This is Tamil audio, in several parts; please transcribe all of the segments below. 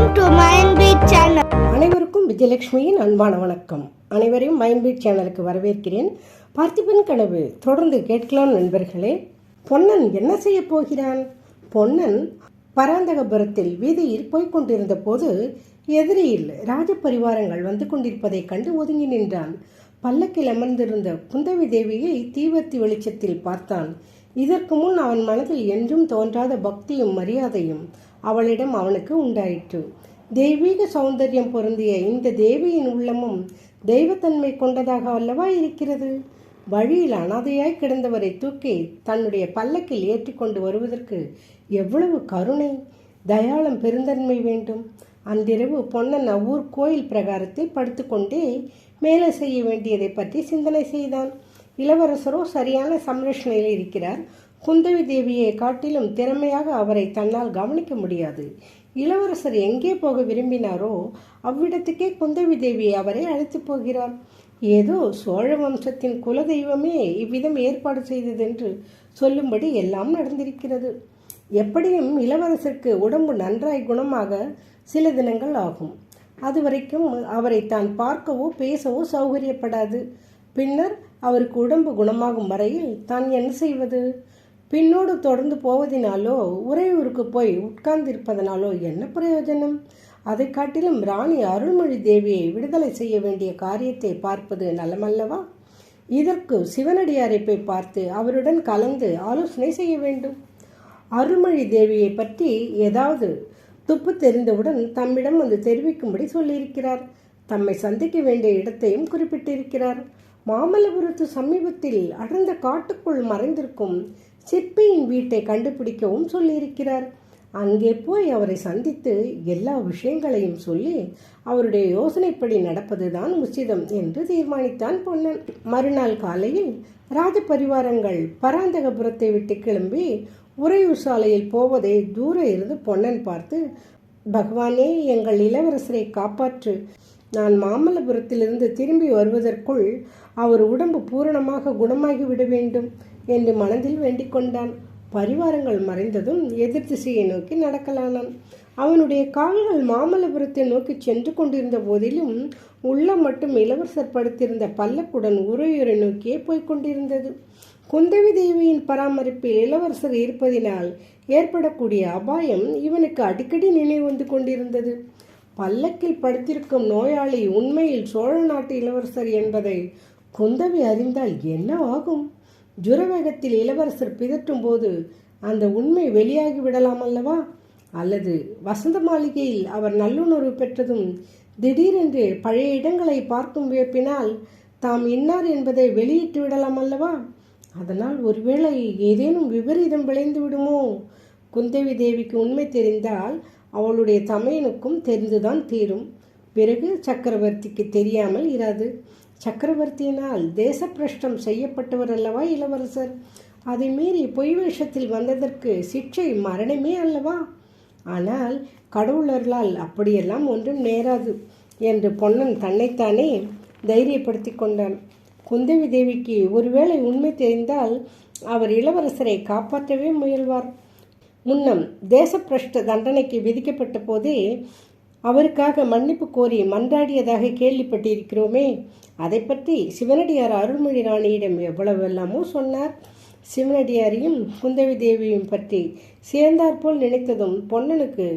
Welcome to mind beat channel அனைவருக்கும் விஜயலட்சுமியின் அன்பான வணக்கம். அனைவரையும் மைண்ட்பீட் சேனலுக்கு வரவேற்கிறேன். பார்த்திபன் கனவு தொடர்ந்து கேட்கலாம் நண்பர்களே. பொன்னன் என்ன செய்ய போகிறான்? பொன்னன் பராந்தகபுரத்தில் வீதியில் போய்க் கொண்டிருந்த போது எதிரியில் ராஜபரிவாரங்கள் வந்து கொண்டிருப்பதைக் கண்டு ஒதுங்கி நின்றான். பல்லக்கில் அமர்ந்திருந்த குந்தவி தேவியை தீவர்த்தி வெளிச்சத்தில் பார்த்தான். இதற்கு முன் அவன் மனதில் என்றும் தோன்றாத பக்தியும் மரியாதையும் அவளிடம் அவனுக்கு உண்டாயிற்று. தெய்வீக சௌந்தரியம் பொருந்திய இந்த தேவியின் உள்ளமும் தெய்வத்தன்மை கொண்டதாக அல்லவா இருக்கிறது? வழியில் அனாதையாய் கிடந்தவரை தூக்கி தன்னுடைய பல்லக்கில் ஏற்றிக்கொண்டு வருவதற்கு எவ்வளவு கருணை! தயாளம் பெருந்தன்மை வேண்டும். அன்றிரவு பொன்னன் அவ்வூர் கோயில் பிரகாரத்தில் படுத்துக்கொண்டே மேலே செய்ய வேண்டியதை பற்றி சிந்தனை செய்தான். இளவரசரோ சரியான சம்ரட்சணையில் இருக்கிறார். குந்தவி தேவியை காட்டிலும் திறமையாக அவரை தன்னால் கவனிக்க முடியாது. இளவரசர் எங்கே போக விரும்பினாரோ அவ்விடத்துக்கே குந்தவி தேவி அவரை அழைத்து போகிறார். ஏதோ சோழ வம்சத்தின் குலதெய்வமே இவ்விதம் ஏற்பாடு செய்ததென்று சொல்லும்படி எல்லாம் நடந்திருக்கிறது. எப்படியும் இளவரசருக்கு உடம்பு நன்றாய் குணமாக சில தினங்கள் ஆகும். அதுவரைக்கும் அவரை தான் பார்க்கவோ பேசவோ சௌகரியப்படாது. பின்னர் அவருக்கு உடம்பு குணமாகும் வரையில் தான் என்ன செய்வது? பின்னோடு தொடர்ந்து போவதினாலோ உறையூருக்கு போய் உட்கார்ந்திருப்பதனாலோ என்ன பிரயோஜனம்? அதை காட்டிலும் ராணி அருள்மொழி தேவியை விடுதலை செய்ய வேண்டிய காரியத்தை பார்ப்பது நலமல்லவா? இதற்கு சிவனடியாரை போய் பார்த்து அவருடன் கலந்து ஆலோசனை செய்ய வேண்டும். அருள்மொழி தேவியை பற்றி ஏதாவது துப்பு தெரிந்தவுடன் தம்மிடம் வந்து தெரிவிக்கும்படி சொல்லியிருக்கிறார். தம்மை சந்திக்க வேண்டிய இடத்தையும் குறிப்பிட்டிருக்கிறார். மாமல்லபுரத்து சமீபத்தில் அடர்ந்த காட்டுக்குள் மறைந்திருக்கும் சிற்பியின் வீட்டை கண்டுபிடிக்கவும் சொல்லியிருக்கிறார். அங்கே போய் அவரை சந்தித்து எல்லா விஷயங்களையும் சொல்லி அவருடைய யோசனைப்படி நடப்பதுதான் உச்சிதம் என்று தீர்மானித்தான் பொன்னன். மறுநாள் காலையில் ராஜபரிவாரங்கள் பராந்தகபுரத்தை விட்டு கிளம்பி உறையூர் சாலையில் போவதை தூர இருந்து பொன்னன் பார்த்து பகவானே எங்கள் இளவரசரை காப்பாற்று. நான் மாமல்லபுரத்திலிருந்து திரும்பி வருவதற்குள் அவர் உடம்பு பூரணமாக குணமாகி விட வேண்டும் என்று மனதில் வேண்டிக் கொண்டான். பரிவாரங்கள் மறைந்ததும் எதிர் திசையை நோக்கி நடக்கலானான். அவனுடைய கால்கள் மாமல்லபுரத்தை நோக்கி சென்று கொண்டிருந்த போதிலும் உள்ளம் மட்டும் இளவரசர் படுத்திருந்த பல்லக்குடன் உறையூரை நோக்கியே போய்க் கொண்டிருந்தது. குந்தவி தேவியின் பராமரிப்பில் இளவரசர் இருப்பதினால் ஏற்படக்கூடிய அபாயம் இவனுக்கு அடிக்கடி நினைவு வந்து கொண்டிருந்தது. பல்லக்கில் படுத்திருக்கும் நோயாளி உண்மையில் சோழ நாட்டு இளவரசர் என்பதை குந்தவி அறிந்தால் என்ன ஆகும்? ஜுரவேகத்தில் இளவரசர் பிதற்றும் போது அந்த உண்மை வெளியாகி விடலாம் அல்லவா? அல்லது வசந்த மாளிகையில் அவர் நல்லுணர்வு பெற்றதும் திடீரென்று பழைய இடங்களை பார்க்கும் வியப்பினால் தாம் இன்னார் என்பதை வெளியிட்டு விடலாம் அல்லவா? அதனால் ஒருவேளை ஏதேனும் விபரீதம் விளைந்து விடுமோ? குந்தவி தேவிக்கு உண்மை தெரிந்தால் அவளுடைய தமையனுக்கும் தெரிந்துதான் தீரும். பிறகு சக்கரவர்த்திக்கு தெரியாமல் இராது. சக்கரவர்த்தியினால் தேசப்பிரஷ்டம் செய்யப்பட்டவர் அல்லவா இளவரசர்? அதை மீறி பொய் வேஷத்தில் வந்ததற்கு சிக்ஷை மரணமே அல்லவா? ஆனால் கடவுளர்களால் அப்படியெல்லாம் ஒன்றும் நேராது என்று பொன்னன் தன்னைத்தானே தைரியப்படுத்தி கொண்டான். குந்தவி தேவிக்கு ஒருவேளை உண்மை தெரிந்தால் அவர் இளவரசரை காப்பாற்றவே முயல்வார். முன்னம் தேசப்பிரஷ்ட தண்டனைக்கு விதிக்கப்பட்ட போதே அவருக்காக மன்னிப்பு கோரி மன்றாடியதாக கேள்விப்பட்டிருக்கிறோமே. அதை பற்றி சிவனடியார் அருள்மொழி ராணியிடம் எவ்வளவெல்லாமோ சொன்னார். சிவனடியாரையும் குந்தவி தேவியும் பற்றி சேர்ந்தாற்போல் நினைத்ததும் பொன்னனுக்கு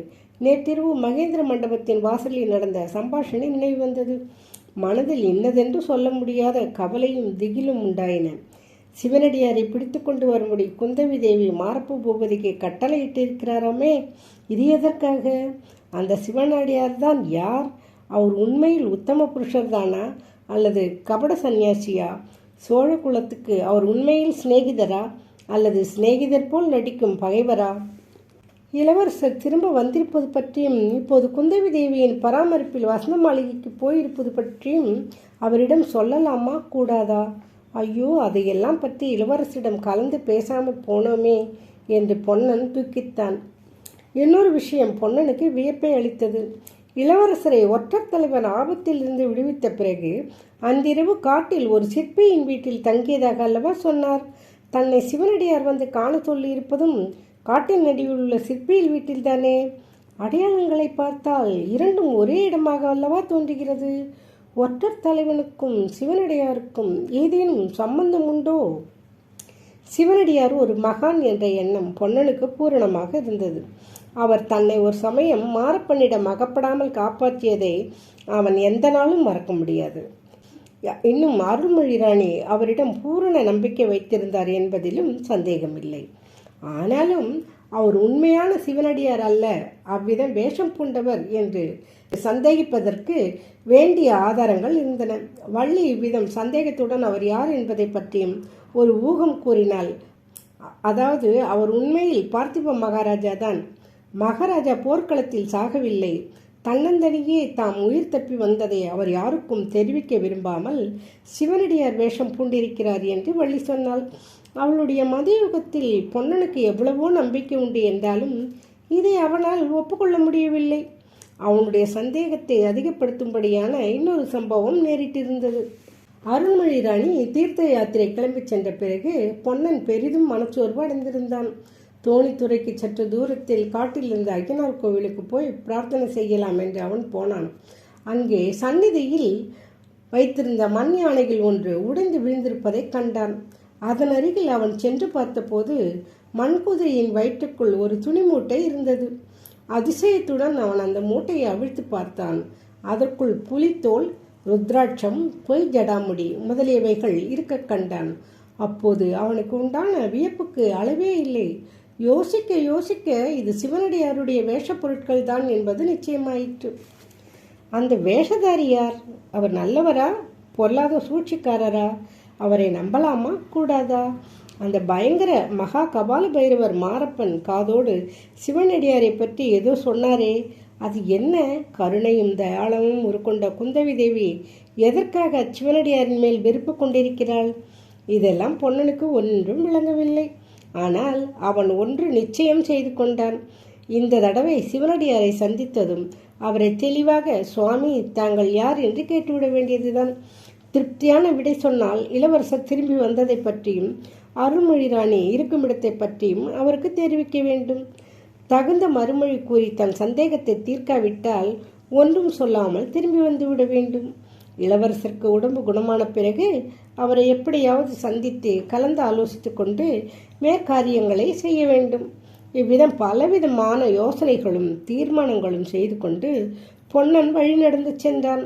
நேற்றிரவு மகேந்திர மண்டபத்தின் வாசலில் நடந்த சம்பாஷணை நினைவு வந்தது. மனதில் இன்னதென்று சொல்ல முடியாத கவலையும் திகிலும் உண்டாயின. சிவனடியாரை பிடித்து கொண்டு வரும்படி குந்தவி தேவி மாரப்பு பூபதிக்கு கட்டளையிட்டிருக்கிறாராமே இது எதற்காக? அந்த சிவனடியார் தான் யார்? அவர் உண்மையில் உத்தம புருஷர் தானா அல்லது கபட சந்நியாசியா? சோழ குலத்துக்கு அவர் உண்மையில் சிநேகிதரா? அல்லது சிநேகிதர் போல் நடிக்கும் பகைவரா? இளவரசர் திரும்ப வந்திருப்பது பற்றியும் இப்போது குந்தவி தேவியின் பராமரிப்பில் வசந்த மாளிகைக்கு போயிருப்பது பற்றியும் அவரிடம் சொல்லலாமா? கூடாதா? ஐயோ அதையெல்லாம் பற்றி இளவரசரிடம் கலந்து பேசாமல் போனோமே என்று பொன்னன் தூக்கித்தான். இன்னொரு விஷயம் பொன்னனுக்கு வியப்பை அளித்தது. இளவரசரை ஒற்றர் தலைவன் ஆபத்தில் இருந்து விடுவித்த பிறகு அன்றிரவு காட்டில் ஒரு சிற்பியின் வீட்டில் தங்கியதாக அல்லவா சொன்னார். தன்னை சிவனடியார் வந்து காண சொல்லியிருப்பதும் காட்டின் நடுவில் உள்ள சிற்பியில் வீட்டில்தானே? அடையாளங்களை பார்த்தால் இரண்டும் ஒரே இடமாக அல்லவா தோன்றுகிறது? ஒற்றர் தலைவனுக்கும் சிவனடியாருக்கும் ஏதேனும் சம்பந்தம் உண்டோ? சிவனடியார் ஒரு மகான் என்ற எண்ணம் பொன்னனுக்கு பூரணமாக இருந்தது. அவர் தன்னை ஒரு சமயம் மாரப்பனிடம் அகப்படாமல் காப்பாற்றியதை அவன் எந்த நாளும் மறக்க முடியாது. இன்னும் அருள்மொழி ராணி அவரிடம் பூரண நம்பிக்கை வைத்திருந்தார் என்பதிலும் சந்தேகமில்லை. ஆனாலும் அவர் உண்மையான சிவனடியார் அல்ல அவ்விதம் வேஷம் பூண்டவர் என்று சந்தேகிப்பதற்கு வேண்டிய ஆதாரங்கள் இருந்தன. வள்ளி இவ்விதம் சந்தேகத்துடன் அவர் யார் என்பதை பற்றியும் ஒரு ஊகம் கூறினாள். அதாவது அவர் உண்மையில் பார்த்திப மகாராஜா தான். மகாராஜா போர்க்களத்தில் சாகவில்லை. தன்னந்தனியே தாம் உயிர் தப்பி வந்ததை அவர் யாருக்கும் தெரிவிக்க விரும்பாமல் சிவனடியார் வேஷம் பூண்டிருக்கிறார் என்று வள்ளி சொன்னாள். அவளுடைய மதியுகத்தில் பொன்னனுக்கு எவ்வளவோ நம்பிக்கை உண்டு என்றாலும் இதை அவனால் ஒப்புக்கொள்ள முடியவில்லை. அவனுடைய சந்தேகத்தை அதிகப்படுத்தும்படியான இன்னொரு சம்பவம் நேரிட்டிருந்தது. அருள்மொழி ராணி தீர்த்த யாத்திரை கிளம்பி சென்ற பிறகு பொன்னன் பெரிதும் மனச்சோர்வு அடைந்திருந்தான். தோணித்துறைக்கு சற்று தூரத்தில் காட்டில் இருந்த அய்யனார் கோவிலுக்கு போய் பிரார்த்தனை செய்யலாம் என்று அவன் போனான். அங்கே சந்நிதியில் வைத்திருந்த மண் யானைகள் ஒன்று உடைந்து விழுந்திருப்பதை கண்டான். அதன் அருகில் அவன் சென்று பார்த்தபோது மண்குதிரையின் வயிற்றுக்குள் ஒரு துணி மூட்டை இருந்தது. அதிசயத்துடன் அவன் அந்த மூட்டையை அவிழ்த்து பார்த்தான். அதற்குள் புலித்தோல் ருத்ராட்சம் பொய் ஜடாமுடி முதலியவைகள் இருக்க கண்டான். அப்போது அவனுக்கு உண்டான வியப்புக்கு அளவே இல்லை. யோசிக்க யோசிக்க இது சிவனடியாருடைய வேஷப் பொருட்கள் தான் என்பது நிச்சயமாயிற்று. அந்த வேஷதாரி யார்? அவர் நல்லவரா? பொல்லாத சூழ்ச்சிக்காரரா? அவரை நம்பலாமா? கூடாதா? அந்த பயங்கர மகா கபால பைரவர் மாரப்பன் காதோடு சிவனடியாரை பற்றி ஏதோ சொன்னாரே. அது என்ன? கருணையும் தயாளமும் உருக்கொண்ட குந்தவி தேவி எதற்காக சிவனடியாரின் மேல் வெறுப்பு கொண்டிருக்கிறாள்? இதெல்லாம் பொன்னனுக்கு ஒன்றும் விளங்கவில்லை. ஆனால் அவன் ஒன்று நிச்சயம் செய்து கொண்டான். இந்த தடவை சிவனடியாரை சந்தித்ததும் அவரை தெளிவாக சுவாமி தாங்கள் யார்? என்று கேட்டுவிட வேண்டியதுதான். திருப்தியான விடை சொன்னால் இளவரசர் திரும்பி வந்ததை பற்றியும் அருள்மொழிராணி இருக்குமிடத்தை பற்றியும் அவருக்கு தெரிவிக்க வேண்டும். தகுந்த மறுமொழி கூறி தன் சந்தேகத்தை தீர்க்காவிட்டால் ஒன்றும் சொல்லாமல் திரும்பி வந்து விட வேண்டும். இளவரசருக்கு உடம்பு குணமான பிறகு அவரை எப்படியாவது சந்தித்து கலந்து ஆலோசித்து கொண்டு மேற்காரியங்களை செய்ய வேண்டும். இவ்விதம் பலவிதமான யோசனைகளும் தீர்மானங்களும் செய்து கொண்டு பொன்னன் வழி நடந்து சென்றான்.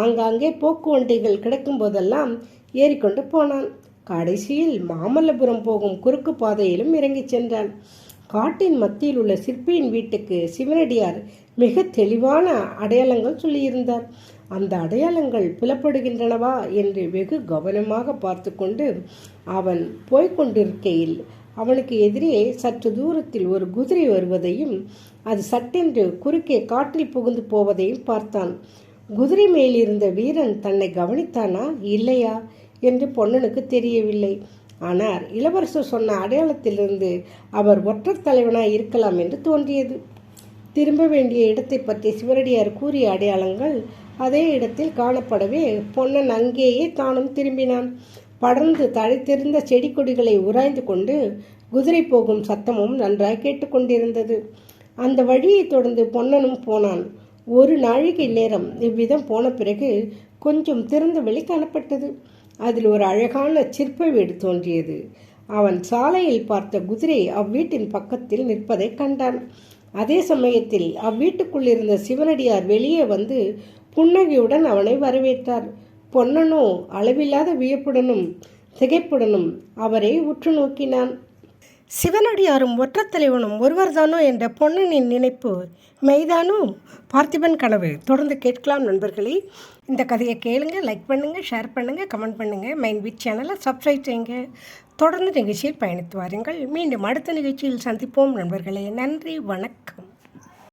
ஆங்காங்கே போக்கு வண்டிகள் கிடைக்கும் போதெல்லாம் ஏறிக்கொண்டு போனான். கடைசியில் மாமல்லபுரம் போகும் குறுக்கு பாதையிலும் இறங்கி சென்றான் காட்டின் மத்தியில் உள்ள சிற்பியின் வீட்டுக்கு சிவனடியார் மிக தெளிவான அடையாளங்கள் சொல்லியிருந்தார். அந்த அடையாளங்கள் புலப்படுகின்றனவா? என்று வெகு கவனமாக பார்த்து கொண்டு அவன் போய்கொண்டிருக்கையில் அவனுக்கு எதிரே சற்று தூரத்தில் ஒரு குதிரை வருவதையும் அது சட்டென்று குறுக்கே காட்டில் புகுந்து போவதையும் பார்த்தான். குதிரை மேலிருந்த வீரன் தன்னை கவனித்தானா? இல்லையா? என்று பொன்னனுக்கு தெரியவில்லை. ஆனால் இளவரசர் சொன்ன அடையாளத்திலிருந்து அவர் ஒற்றர் தலைவனாய் இருக்கலாம் என்று தோன்றியது. திரும்ப வேண்டிய இடத்தை பற்றி சிவரடியார் கூறிய அடையாளங்கள் அதே இடத்தில் காணப்படவே பொன்னன் அங்கேயே தானும் திரும்பினான். படர்ந்து தழைத்திருந்த செடி கொடிகளை உராய்ந்து கொண்டு குதிரை போகும் சத்தமும் நன்றாய் கேட்டுக்கொண்டிருந்தது. அந்த வழியை தொடர்ந்து பொன்னனும் போனான். ஒரு நாழிகை நேரம் இவ்விதம் போன பிறகு கொஞ்சம் திறந்த வெளி காணப்பட்டது. அதில் ஒரு அழகான சிற்ப வீடு தோன்றியது. அவன் சாலையில் பார்த்த குதிரை அவ்வீட்டின் பக்கத்தில் நிற்பதை கண்டான். அதே சமயத்தில் அவ்வீட்டுக்குள் இருந்த சிவனடியார் வெளியே வந்து புன்னகையுடன் அவனை வரவேற்றார். பொன்னனோ அளவில்லாத வியப்புடனும் திகைப்புடனும் அவரை உற்று நோக்கினான். சிவனடியாரும் ஒற்றத்தலைவனும் ஒருவர்தானோ என்ற பொன்னனின் நினைப்பு மெய்தானோ பார்த்திபன் கனவு. தொடர்ந்து கேட்கலாம் நண்பர்களே. இந்த கதையை கேளுங்க லைக் பண்ணுங்கள் ஷேர் பண்ணுங்கள் கமெண்ட் பண்ணுங்கள் மைண்ட் விட் சேனலை சப்ஸ்கிரைப் செய்யுங்க. தொடர்ந்து நிகழ்ச்சியில் பயணித்து வாருங்கள். மீண்டும் அடுத்த நிகழ்ச்சியில் சந்திப்போம் நண்பர்களே. நன்றி வணக்கம்.